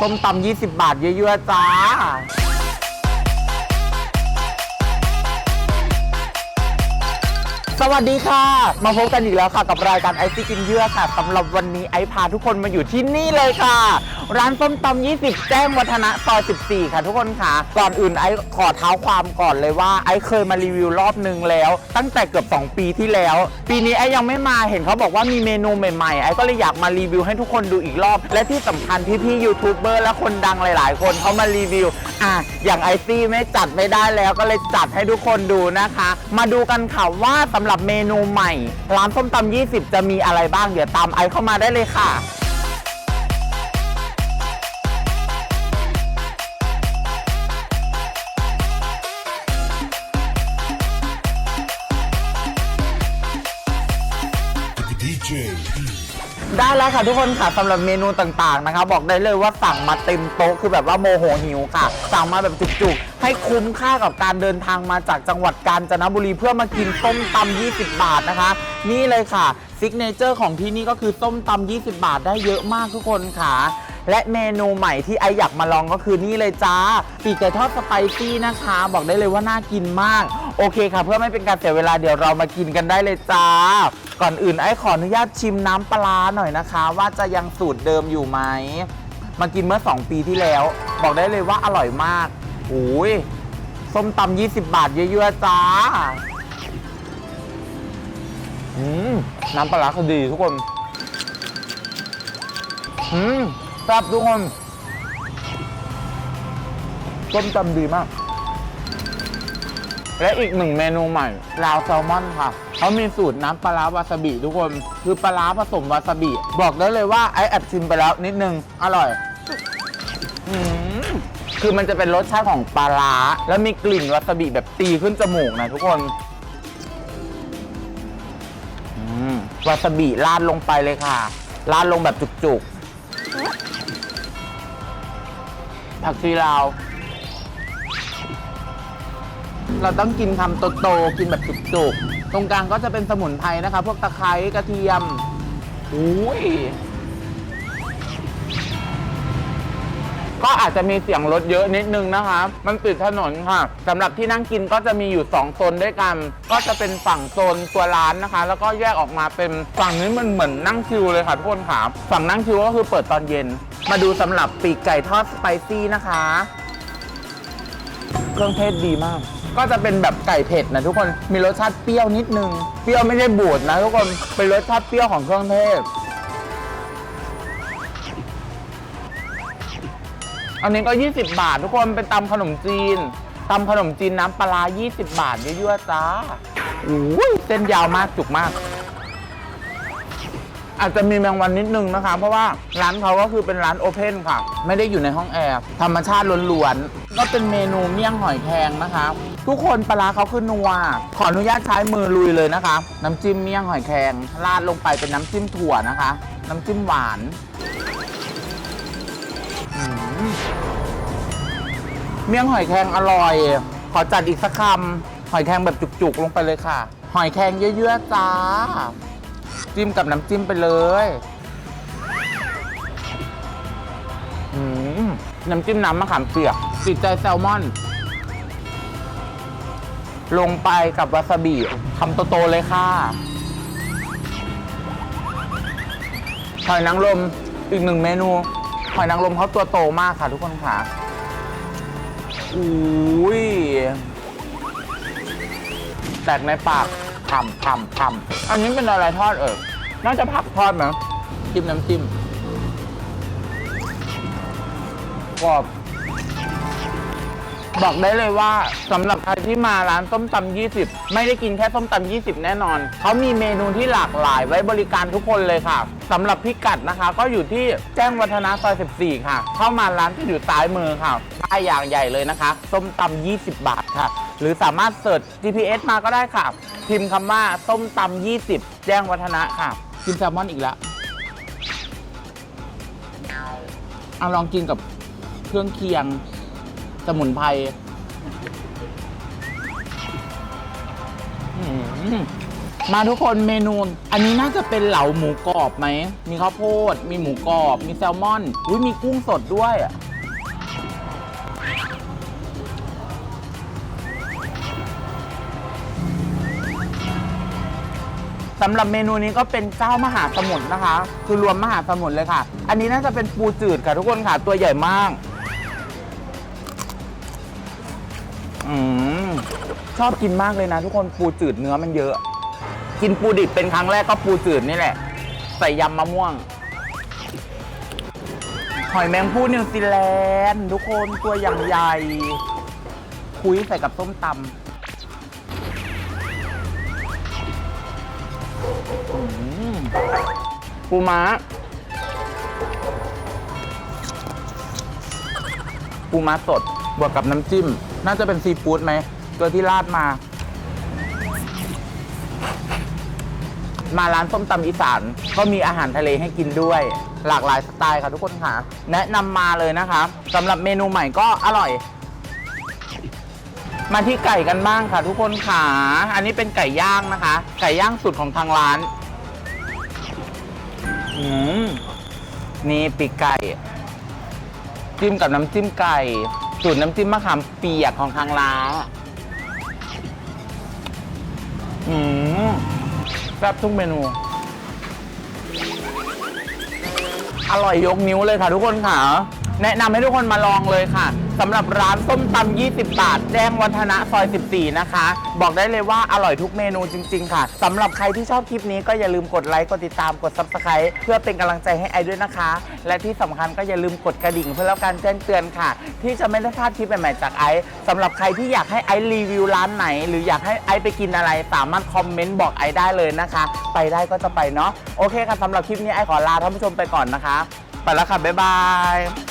ส้มตำ20 บาทเยอะๆจ้า สวัสดีค่ะ มาพบกันอีกแล้วค่ะ กับรายการไอซี่กินเยื่อค่ะสำหรับวันนี้ไอซ์พาทุกคนมาอยู่ที่นี่เลยค่ะ ร้านส้มตำ20 แจ้งวัฒนะซอย14 ค่ะทุกคนค่ะ ก่อนอื่นไอซ์ขอเท้าความก่อนเลยว่าไอซ์เคยมารีวิวรอบนึงแล้ว ตั้งแต่เกือบ 2 ปีที่แล้ว ปีนี้ไอซ์ยังไม่มาเห็นเขาบอกว่ามีเมนูใหม่ๆ ไอซ์ก็เลยอยากมารีวิวให้ทุกคนดูอีกรอบ และที่สำคัญพี่ๆยูทูบเบอร์และคนดังหลาย ๆ คนเขามารีวิวอะอย่างไอซี่ไม่จัดไม่ได้แล้วก็เลยจัดให้ทุกคนดูนะคะ มาดูกันค่ะว่าสำหรับเมนูใหม่ ร้านส้มตำ20 จะมีอะไรบ้าง เดี๋ยวตามไอซ์เข้ามาได้เลยค่ะ DJ ได้แล้วค่ะทุกคนค่ะสำหรับเมนูต่างๆนะคะ บอกได้เลยว่าสั่งมาเต็มโต๊ะคือแบบว่าโมโหหิวค่ะ สั่งมาแบบจุกๆ ให้คุ้มค่ากับการเดินทางมาจากจังหวัดกาญจนบุรีเพื่อมากินส้มตำ20 บาทนะคะ นี่เลยค่ะซิกเนเจอร์ของที่นี่ก็คือส้มตำ20 บาทได้เยอะมากทุกคนค่ะ และเมนูใหม่ที่ไออยากมาลองก็คือนี่เลยจ้าปีกไก่ทอดสไปซี่นะคะ บอกได้เลยว่าน่ากินมาก โอเคค่ะ เพื่อไม่เป็นการเสียเวลาเดี๋ยวเรามากินกันได้เลยจ้า ก่อนอื่นไอขออนุญาตชิมน้ำปลาร้าหน่อยนะคะ ว่าจะยังสูตรเดิมอยู่ไหมมากินเมื่อ 2 ปีที่แล้ว บอกได้เลยว่าอร่อยมาก โอ้ยส้มตำ20 บาทเยอะๆจ้า อืม น้ำปลาร้าคือดีทุกคน อืมแซ่บทุกคนต้มตำดีมาก และอีกหนึ่งเมนูใหม่ลาวแซลมอนค่ะ เขามีสูตรน้ำปลาร้าวาซาบิทุกคน คือปลาร้าผสมวาซาบิ บอกได้เลยว่าไอแอบชิมไปแล้วนิดนึง อร่อย อืม คือมันจะเป็นรสชาติของปลาร้าแล้วมีกลิ่นวาซาบิแบบตีขึ้นจมูกนะทุกคนอืมวาซาบิราดลงไปเลยค่ะราดลงแบบจุกๆ ผักชีลาว เราต้องกินคำโตๆกินแบบจุกๆ ตรงกลางก็จะเป็นสมุนไพรนะคะ พวกตะไคร้กระเทียมอุ้ย ก็อาจจะมีเสียงรถเยอะนิดนึงนะคะ มันติดถนนค่ะสำหรับที่นั่งกินก็จะมีอยู่2โซนด้วยกัน ก็จะเป็นฝั่งโซนตัวร้านนะคะ แล้วก็แยกออกมาเป็นฝั่งนี้มันเหมือนนั่งชิวเลยค่ะทุกคนค่ะฝั่งนั่งชิวก็คือเปิดตอนเย็น มาดูสำหรับปีกไก่ทอดสไปซี่นะคะ เครื่องเทศดีมาก ก็จะเป็นแบบไก่เผ็ดนะทุกคนมีรสชาติเปรี้ยวนิดนึง เปรี้ยวไม่ใช่บูดนะทุกคนเป็นรสชาติเปรี้ยวของเครื่องเทศ อันนี้ก็ 20 บาท ทุกคนเป็นตำขนมจีนตำขนมจีนน้ำปลาร้า20 บาทเยอะๆจ้าโอ้เส้นยาวมากจุกมาก อาจจะมีแมงวันนิดนึงนะคะ เพราะว่าร้านเขาก็คือเป็นร้านโอเพนค่ะ ไม่ได้อยู่ในห้องแอร์ธรรมชาติล้วนๆ ก็เป็นเมนูเมี่ยงหอยแครงนะคะ ทุกคนปลาร้าเขาคือนัว ขออนุญาตใช้มือลุยเลยนะคะ น้ำจิ้มเมี่ยงหอยแครงราดลงไปเป็นน้ำจิ้มถั่วนะคะ น้ำจิ้มหวาน เมี่ยงหอยแครงอร่อย ขอจัดอีกสักคำหอยแครงแบบจุกๆ ลงไปเลยค่ะ หอยแครงเยอะๆจ้า จิ้มกับน้ำจิ้มไปเลยอืมน้ำจิ้มน้ำมะขามเปียกติดใจแซลมอน ลงไปกับวาซาบิคำโตๆเลยค่ะหอยนางรมอีกหนึ่งเมนูหอยนางรมเขาตัวโตมากค่ะทุกคนค่ะ อุ้ยแตกในปากทำทำทำอันนี้เป็นอะไรทอดเอ่ยน่าจะผักทอดไหมจิ้มน้ำจิ้มกรอบบอกได้เลยว่าสำหรับใครที่มาร้านส้มตำ20 ไม่ได้กินแค่ส้มตำ20 แน่นอน เขามีเมนูที่หลากหลายไว้บริการทุกคนเลยค่ะสำหรับพิกัดนะคะ ก็อยู่ที่แจ้งวัฒนะซอย 14 ค่ะ เข้ามาร้านที่อยู่ซ้ายมือค่ะ ป้ายอย่างใหญ่เลยนะคะ ส้มตำ20 บาทค่ะ หรือสามารถเสิร์ช GPS มาก็ได้ค่ะ พิมพ์คำว่าส้มตำ20 แจ้งวัฒนะค่ะ กินแซลมอนอีกแล้วเอาลองกินกับเครื่องเคียง สมุนไพรมมาทุกคนเมนู อันนี้น่าจะเป็นเหลาหมูกรอบไหม มีข้าวโพด มีหมูกรอบ มีแซลมอน อุ้ยมีกุ้งสดด้วย สำหรับเมนูนี้ก็เป็นเจ้ามหาสมุทรนะคะ คือรวมมหาสมุทรเลยค่ะ อันนี้น่าจะเป็นปูจืดค่ะทุกคนค่ะ ตัวใหญ่มาก อืมชอบกินมากเลยนะ ทุกคนปูจืดเนื้อมันเยอะ กินปูดิบเป็นครั้งแรกก็ปูจืดนี่แหละ ใส่ยำมะม่วง หอยแมงผู้นิวซีแลนด์ทุกคนตัวอย่างใหญ่ คุยใส่กับส้มตำ ปูม้า ปูม้าสด บวกกับน้ำจิ้ม น่าจะเป็นซีฟู้ดไหม ตัวที่ราดมา มาร้านส้มตำอีสาน ก็มีอาหารทะเลให้กินด้วย หลากหลายสไตล์ค่ะทุกคนค่ะ แนะนำมาเลยนะคะสำหรับเมนูใหม่ก็อร่อย มาที่ไก่กันบ้างค่ะทุกคนค่ะอันนี้เป็นไก่ย่างนะคะ ไก่ย่างสุดของทางร้านอืมนี่ปีกไก่ จิ้มกับน้ำจิ้มไก่สูตรน้ำจิ้มมะขามเปียกของทางร้านอืมแซ่บทุกเมนู อร่อยยกนิ้วเลยค่ะทุกคนค่ะ แนะนำให้ทุกคนมาลองเลยค่ะสำหรับร้านส้มตำ20 บาท แจ้งวัฒนะซอย 14 นะคะ บอกได้เลยว่าอร่อยทุกเมนูจริง ๆ ค่ะสำหรับใครที่ชอบคลิปนี้ก็อย่าลืมกดไลค์ กดติดตาม กด subscribe เพื่อเป็นกำลังใจให้ไอด้วยนะคะ และที่สำคัญก็อย่าลืมกดกระดิ่งเพื่อรับการแจ้งเตือนค่ะ ที่จะไม่ได้พลาดคลิปใหม่ๆจากไอซ์สำหรับใครที่อยากให้ไอรีวิวร้านไหน หรืออยากให้ไอไปกินอะไร สามารถคอมเมนต์บอกไอได้เลยนะคะ ไปได้ก็จะไปเนาะโอเคค่ะสำหรับคลิปนี้ไอขอลาท่านผู้ชมไปก่อนนะคะ ไปแล้วค่ะบ๊ายบาย